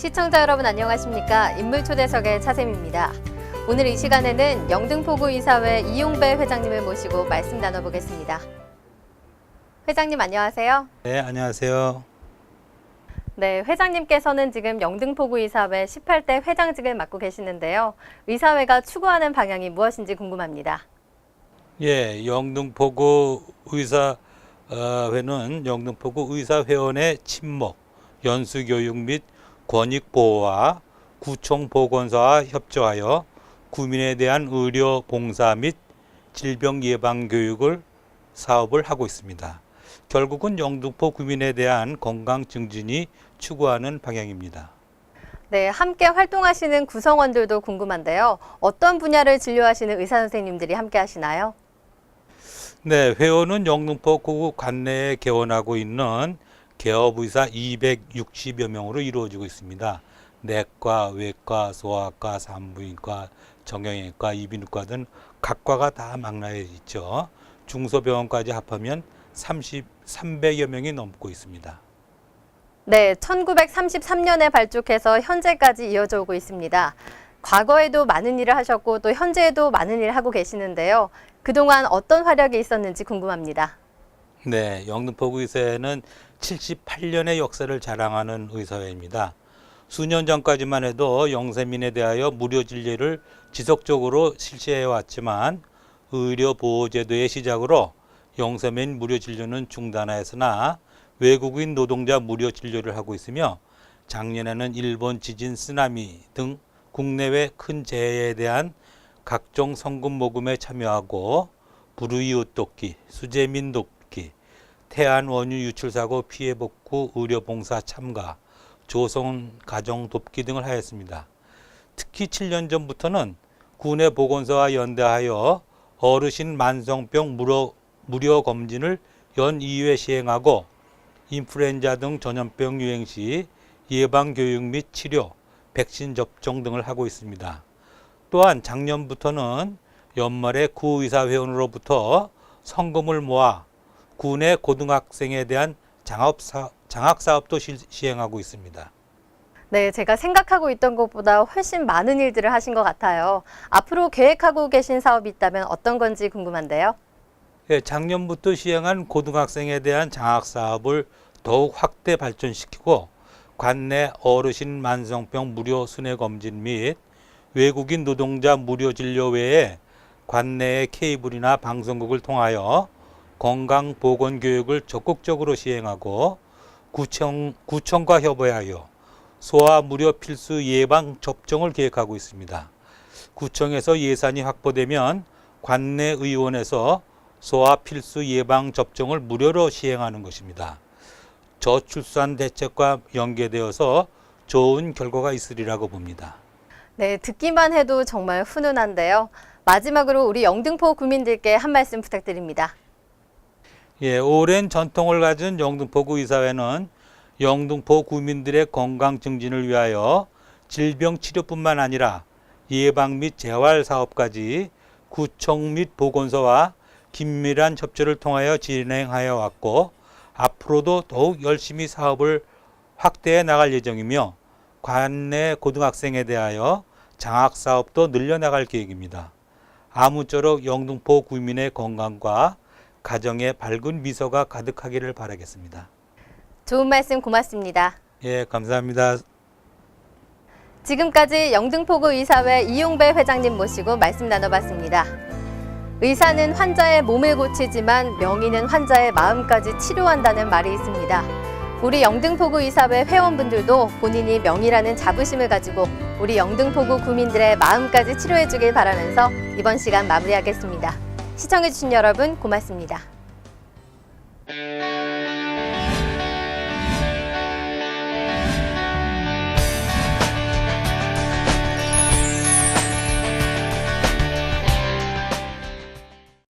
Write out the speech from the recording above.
시청자 여러분 안녕하십니까? 인물 초대석의 차샘입니다. 오늘 이 시간에는 영등포구 이사회 이용배 회장님을 모시고 말씀 나눠보겠습니다. 회장님 안녕하세요. 네, 안녕하세요. 네, 회장님께서는 지금 영등포구 이사회 18대 회장직을 맡고 계시는데요. 의사회가 추구하는 방향이 무엇인지 궁금합니다. 예, 영등포구 의사회는 영등포구 의사회원의 친목, 연수교육 및 권익보호와 구청 보건소와 협조하여 구민에 대한 의료 봉사 및 질병 예방 교육을 사업을 하고 있습니다. 결국은 영등포 구민에 대한 건강 증진이 추구하는 방향입니다. 네, 함께 활동하시는 구성원들도 궁금한데요. 어떤 분야를 진료하시는 의사 선생님들이 함께 하시나요? 네, 회원은 영등포구 관내에 개원하고 있는 개업 의사 260여 명으로 이루어지고 있습니다. 내과, 외과, 소아과, 산부인과, 정형외과, 이비인후과 등 각과가 다 망라해 있죠. 중소병원까지 합하면 30, 300여 명이 넘고 있습니다. 네, 1933년에 발족해서 현재까지 이어져 오고 있습니다. 과거에도 많은 일을 하셨고 또 현재에도 많은 일을 하고 계시는데요. 그동안 어떤 활약이 있었는지 궁금합니다. 네, 영등포구 의사회는 78년의 역사를 자랑하는 의사회입니다. 수년 전까지만 해도 영세민에 대하여 무료 진료를 지속적으로 실시해 왔지만 의료 보호 제도의 시작으로 영세민 무료 진료는 중단하였으나 외국인 노동자 무료 진료를 하고 있으며 작년에는 일본 지진, 쓰나미 등 국내외 큰 재해에 대한 각종 성금 모금에 참여하고 불우이웃 돕기, 수재민 돕기, 태안 원유 유출 사고 피해 복구 의료 봉사 참가, 조성 가정 돕기 등을 하였습니다. 특히 7년 전부터는 군의 보건소와 연대하여 어르신 만성병 무료, 무료 검진을 연 2회 시행하고 인플루엔자 등 전염병 유행 시 예방 교육 및 치료, 백신 접종 등을 하고 있습니다. 또한 작년부터는 연말에 구의사 회원으로부터 성금을 모아 군의 고등학생에 대한 장학 사, 장학 사업도 시, 시행하고 있습니다. 네, 제가 생각하고 있던 것보다 훨씬 많은 일들을 하신 것 같아요. 앞으로 계획하고 계신 사업이 있다면 어떤 건지 궁금한데요. 예, 작년부터 시행한 고등학생에 대한 장학 사업을 더욱 확대 발전시키고 관내 어르신 만성병 무료 순회 검진 및 외국인 노동자 무료 진료 외에 관내의 케이블이나 방송국을 통하여 건강 보건 교육을 적극적으로 시행하고 구청 구청과 협의하여 소아 무료 필수 예방 접종을 계획하고 있습니다. 구청에서 예산이 확보되면 관내 의원에서 소아 필수 예방 접종을 무료로 시행하는 것입니다. 저출산 대책과 연계되어서 좋은 결과가 있으리라고 봅니다. 네, 듣기만 해도 정말 훈훈한데요. 마지막으로 우리 영등포 구민들께 한 말씀 부탁드립니다. 예, 오랜 전통을 가진 영등포구 이사회는 영등포 구민들의 건강 증진을 위하여 질병 치료뿐만 아니라 예방 및 재활 사업까지 구청 및 보건소와 긴밀한 협조를 통하여 진행하여 왔고 앞으로도 더욱 열심히 사업을 확대해 나갈 예정이며 관내 고등학생에 대하여 장학 사업도 늘려나갈 계획입니다. 아무쪼록 영등포 구민의 건강과 가정에 밝은 미소가 가득하기를 바라겠습니다. 좋은 말씀 고맙습니다. 예, 감사합니다. 지금까지 영등포구 의사회 이용배 회장님 모시고 말씀 나눠봤습니다. 의사는 환자의 몸을 고치지만 명의는 환자의 마음까지 치료한다는 말이 있습니다. 우리 영등포구 의사회 회원분들도 본인이 명의라는 자부심을 가지고 우리 영등포구 구민들의 마음까지 치료해 주길 바라면서 이번 시간 마무리하겠습니다. 시청해주신 여러분 고맙습니다.